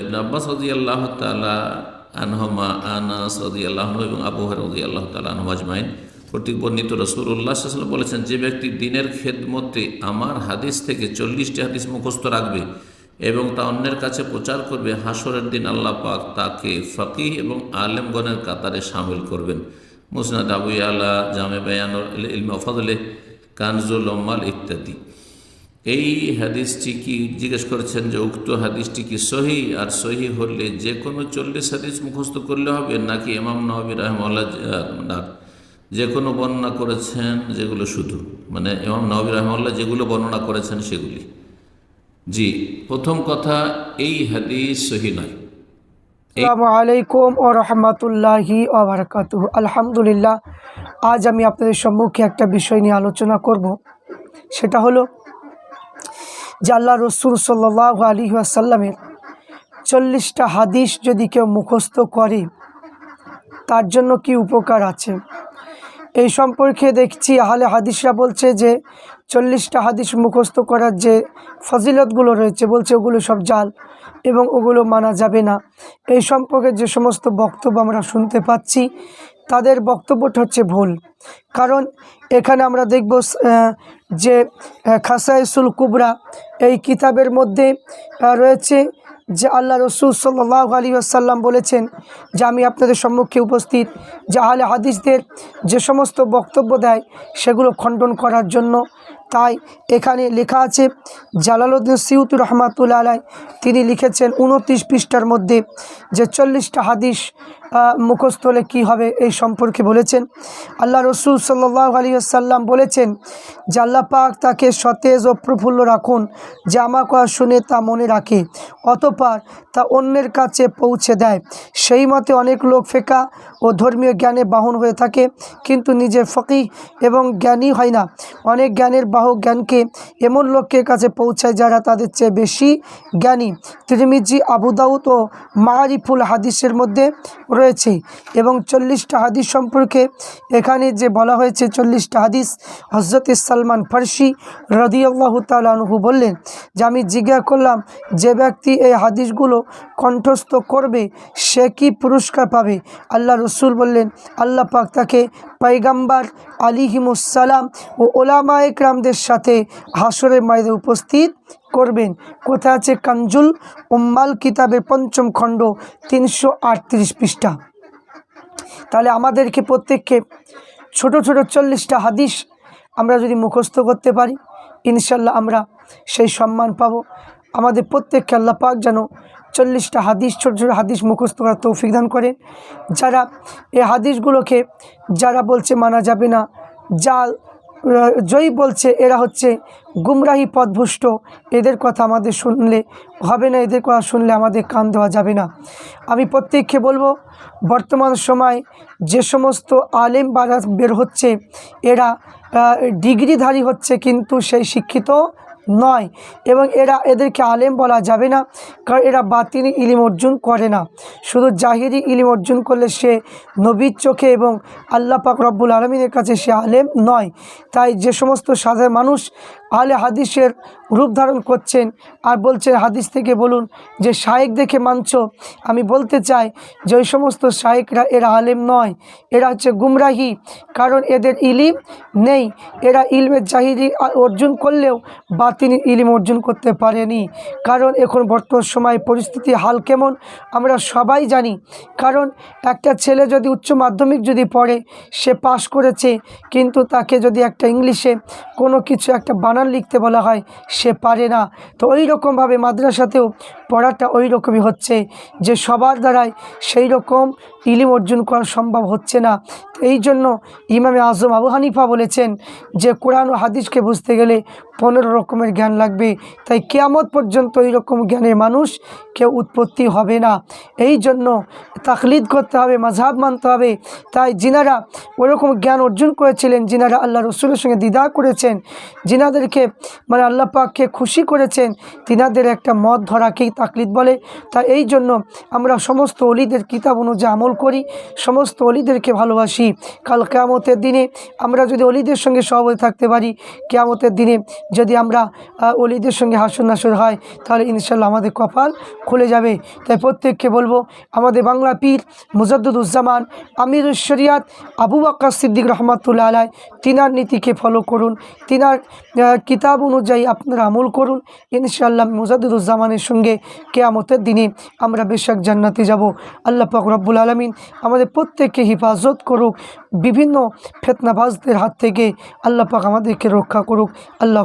আব্বাস রদি আল্লাহ তালা আনহমা আনাস রদি আল্লাহ এবং আবু রদি আল্লাহ তালা আনহম আজমাইন কর্তৃক বর্ণিত রসুল্লাহ বলেছেন, যে ব্যক্তি দিনের খেদমতে আমার হাদিস থেকে চল্লিশটি হাদিস মুখস্থ রাখবে এবং তা অন্যের কাছে প্রচার করবে হাসরের দিন আল্লাহ পাক তাকে ফকিহ এবং আলেমগণের কাতারে সামিল করবেন। মুসনাদ আবু আলা জামে বেয়ান ইলমে ফজলে কানজুল ওম্মাল ইত্যাদি। এই হাদিসটি কি জিজ্ঞেস করেছেন যে উক্ত হাদিসটি কি সহি? আর সহি হলে যে কোনো চল্লিশ হাদিস মুখস্থ করলে হবে? নাকি ইমাম নবী রহমাল্লাহ না, যে কোনো বর্ণনা করেছেন যেগুলো শুধু? মানে ইমাম নবী রহমাল্লাহ যেগুলো বর্ণনা করেছেন সেগুলি। জি, প্রথম কথা, এই হাদিস সহি নয়। ও আলহামদুলিল্লাহ, আজ আমি আপনাদের সম্মুখে একটা বিষয় নিয়ে আলোচনা করব। সেটা হলো যে আল্লাহ রসুল সাল্লাহ আলী আসাল্লামের চল্লিশটা হাদিস যদি কেউ মুখস্থ করে, তার জন্য কি উপকার আছে? এই সম্পর্কে দেখছি, আহলে হাদিসরা বলছে যে চল্লিশটা হাদিস মুখস্থ করার যে ফজিলতগুলো রয়েছে, বলছে ওগুলো সব জাল এবং ওগুলো মানা যাবে না। এই সম্পর্কে যে সমস্ত বক্তব্য আমরা শুনতে পাচ্ছি তাদের বক্তব্যটা হচ্ছে ভুল। কারণ এখানে আমরা দেখব যে খাসাইসুল কুবরা এই কিতাবের মধ্যে রয়েছে যে আল্লাহ রসুল সাল্লাহ আলী আসাল্লাম বলেছেন যে, আমি আপনাদের সম্মুখে উপস্থিত, যে আহলে হাদিসদের যে সমস্ত বক্তব্য দেয়, সেগুলো খণ্ডন করার জন্য তাই এখানে লেখা আছে জালালউদ্দিন সিউতুর রহমাতুল্লা আলাই তিনি লিখেছেন উনত্রিশ পৃষ্ঠার মধ্যে যে চল্লিশটা হাদিস আহ, মুখস্থ হলে কী হবে এই সম্পর্কে বলেছেন। আল্লাহ রসুল সাল্লাহ আলী আসাল্লাম বলেছেন যে আল্লাহ পাক তাকে সতেজ ও প্রফুল্ল রাখুন যে আমার শুনে তা মনে রাখে অতপর তা অন্যের কাছে পৌঁছে দেয়। সেই মতে অনেক লোক ফেকা ও ধর্মীয় জ্ঞানে বাহন হয়ে থাকে কিন্তু নিজের ফকি এবং জ্ঞানী হয় না। অনেক জ্ঞানের জ্ঞানকে এমন লোকের কাছে পৌঁছায় যারা তাদের চেয়ে বেশি জ্ঞানী। তিরমিজি আবুদাউদ ও মারিফুল হাদিসের মধ্যে রয়েছে এবং চল্লিশটা হাদিস সম্পর্কে এখানে যে বলা হয়েছে, চল্লিশটা হাদিস হজরত সালমান ফার্সি রদিয়াল্লাহ তালহু বললেন, যে আমি জিজ্ঞাসা করলাম, যে ব্যক্তি এই হাদিসগুলো কণ্ঠস্থ করবে, সে কি পুরস্কার পাবে? আল্লাহ রসুল বললেন, আল্লাহ পাক তাকে পাইগাম্বার আলিহিমুসালাম ও ওলামা একরামদের সাথে হাসরের মায়েদের উপস্থিত করবেন। কোথায় আছে কাঞ্জুল উম্মাল কিতাবের পঞ্চম খণ্ড, তিনশো আটত্রিশ পৃষ্ঠা। তাহলে আমাদেরকে প্রত্যেককে ছোট ছোট চল্লিশটা হাদিস আমরা যদি মুখস্থ করতে পারি, ইনশাল্লাহ আমরা সেই সম্মান পাব। আমাদের প্রত্যেককে আল্লাহ পাক যেন চল্লিশটা হাদিস, ছোট ছোট হাদিস মুখস্থ করার তৌফিক দান করেন। যারা এই হাদিসগুলোকে, যারা বলছে মানা যাবে না, যা জয়ী বলছে, এরা হচ্ছে গুমরাহি পথভুষ্ট এদের কথা আমাদের শুনলে হবে না, এদের কথা শুনলে আমাদের কান দেওয়া যাবে না। আমি প্রত্যেককে বলব, বর্তমান সময় যে সমস্ত আলেম বারা বের হচ্ছে, এরা ডিগ্রিধারী হচ্ছে, কিন্তু সেই শিক্ষিত নয় এবং এরা এদেরকে আলেম বলা যাবে না, কারণ এরা বাতিনি ইলিম অর্জন করে না। শুধু জাহিরি ইলিম অর্জন করলে সে নবীর চোখে এবং আল্লাহ পাক রব্বুল আলমিনের কাছে সে আলেম নয়। তাই যে সমস্ত সাধারণ মানুষ আলে হাদিসের রূপ ধারণ করছেন আর বলছেন, হাদিস থেকে বলুন যে শায়েক দেখে মানছ। আমি বলতে চাই যে ওই সমস্ত শায়েকরা এরা আলেম নয়, এরা হচ্ছে গুমরাহি, কারণ এদের ইলিম নেই। এরা ইলমের আ- অর্জন করলেও বাতিনি ইলিম অর্জন করতে পারেনি। কারণ এখন বর্তমান সময় পরিস্থিতি হাল কেমন আমরা সবাই জানি। কারণ একটা ছেলে যদি উচ্চ মাধ্যমিক যদি পড়ে, সে পাশ করেছে, কিন্তু তাকে যদি একটা ইংলিশে কোনো কিছু একটা বানান লিখতে বলা হয় সে পারে না। তো ওই রকমভাবে মাদ্রাসাতেও পড়াটা ওই রকমই হচ্ছে যে সবার দ্বারাই সেই রকম ইলিম অর্জন করা সম্ভব হচ্ছে না। এই জন্য ইমামে আজম আবু হানিফা বলেছেন যে কোরআন ও হাদিসকে বুঝতে গেলে পনেরো রকমের জ্ঞান লাগবে। তাই কেয়ামত পর্যন্ত এই রকম জ্ঞানের মানুষ কেউ উৎপত্তি হবে না। এই জন্য তাকলিদ করতে হবে মাঝহাব মানতে হবে। তাই যিনারা ওরকম জ্ঞান অর্জন করেছিলেন, যিনারা আল্লাহ রসুলের সঙ্গে দ্বিধা করেছেন, যিনাদেরকে মানে আল্লাহ পাককে খুশি করেছেন, তিনাদের একটা মত ধরাকেই তাকলিদ বলে। তা এই জন্য আমরা সমস্ত অলিদের কিতাব অনুযায়ী আমল করি, সমস্ত অলিদেরকে ভালোবাসি। কাল কেয়ামতের দিনে আমরা যদি অলিদের সঙ্গে সহবতে থাকতে পারি, কেয়ামতের দিনে যদি আমরা অলিদের সঙ্গে হাসর নাসর হয়, তাহলে ইনশাল্লাহ আমাদের কপাল খুলে যাবে। তাই প্রত্যেককে বলব, আমাদের বাংলা পীর মুজাদ্দুজ্জামান আমির শরিয়াত, আবু বাক্কা সিদ্দিক রহমাতুল্লাহ আলাই তিনার নীতিকে ফলো করুন। তিনার কিতাব অনুযায়ী আপনারা আমল করুন। ইনশাআল্লাহ মুজাদ্দুজ্জামানের সঙ্গে কেয়ামতের দিনে আমরা বেশাক জান্নাতে যাব। আল্লাহ পাক রব্বুল আলমিন আমাদের প্রত্যেককে হেফাজত করুক, বিভিন্ন ফেতনাবাজদের হাত থেকে আল্লাহ পাক আমাদেরকে রক্ষা করুক। আল্লাহ